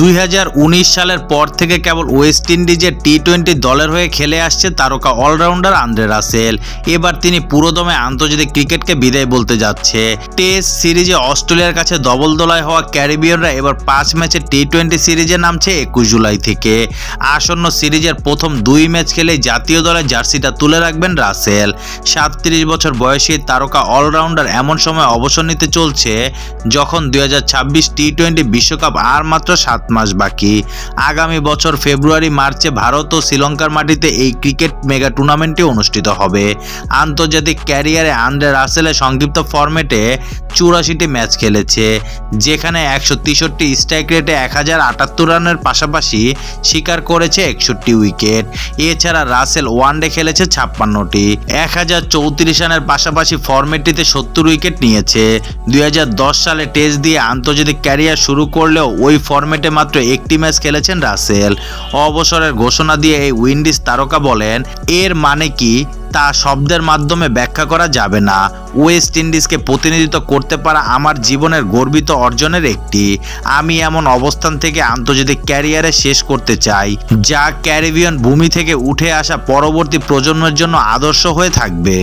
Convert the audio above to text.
দুই হাজার উনিশ সালের পর থেকে কেবল ওয়েস্ট ইন্ডিজের টি টোয়েন্টি দলের হয়ে খেলে আসছে তারকা অলরাউন্ডার আন্দ্রে রাসেল। এবার তিনি পুরোদমে আন্তর্জাতিক ক্রিকেটকে বিদায় বলতে যাচ্ছে। টেস্ট সিরিজে অস্ট্রেলিয়ার কাছে দবল দোলায় হওয়া ক্যারিবিয়ানরা এবার পাঁচ ম্যাচে টি টোয়েন্টি সিরিজে নামছে একুশ জুলাই থেকে। আসন্ন সিরিজের প্রথম দুই ম্যাচ খেলেই জাতীয় দলের জার্সিটা তুলে রাখবেন রাসেল। সাতত্রিশ বছর বয়সী তারকা অলরাউন্ডার এমন সময় অবসর নিতে চলছে যখন দুই হাজার ছাব্বিশ টি টোয়েন্টি বিশ্বকাপ আর মাত্র সাত মাস বাকি। আগামী বছর ফেব্রুয়ারি, মার্চে ভারত ও শ্রীলঙ্কার মাটিতে এই ক্রিকেট মেগা টুর্নামেন্টটি অনুষ্ঠিত হবে। আন্তর্জাতিক ক্যারিয়ারে আন্দ্রে রাসেলের সংক্ষিপ্ত ফরম্যাটে চুরাশিটি ম্যাচ খেলেছে, যেখানে একশো তেষট্টি স্ট্রাইক রেটে এক হাজার আটাত্তর রানের পাশাপাশি শিকার করেছে একষট্টি উইকেট। এছাড়া রাসেল ওয়ানডে খেলেছে ছাপ্পান্নটি। এক হাজার চৌত্রিশ রানের পাশাপাশি ফরম্যাটটিতে সত্তর উইকেট নিয়েছে। দুই হাজার দশ সালে টেস্ট দিয়ে আন্তর্জাতিক ক্যারিয়ার শুরু করলেও ওই ফরম্যাটে মাত্র একটি ম্যাচ খেলেছেন রাসেল। অবসরের ঘোষণা দিয়ে এই উইন্ডিজ তারকা বলেন, এর মানে কি? তা শব্দের মাধ্যমে ব্যাখ্যা করা যাবে না। ওয়েস্ট ইন্ডিজকে প্রতিনিধিত্ব করতে পারা আমার জীবনের গর্বিত অর্জনের একটি। আমি এমন অবস্থান থেকে আন্তর্জাতিক ক্যারিয়ারে শেষ করতে চাই, যা ক্যারিবিয়ান ভূমি থেকে উঠে আসা পরবর্তী প্রজন্মের জন্য আদর্শ হয়ে থাকবে।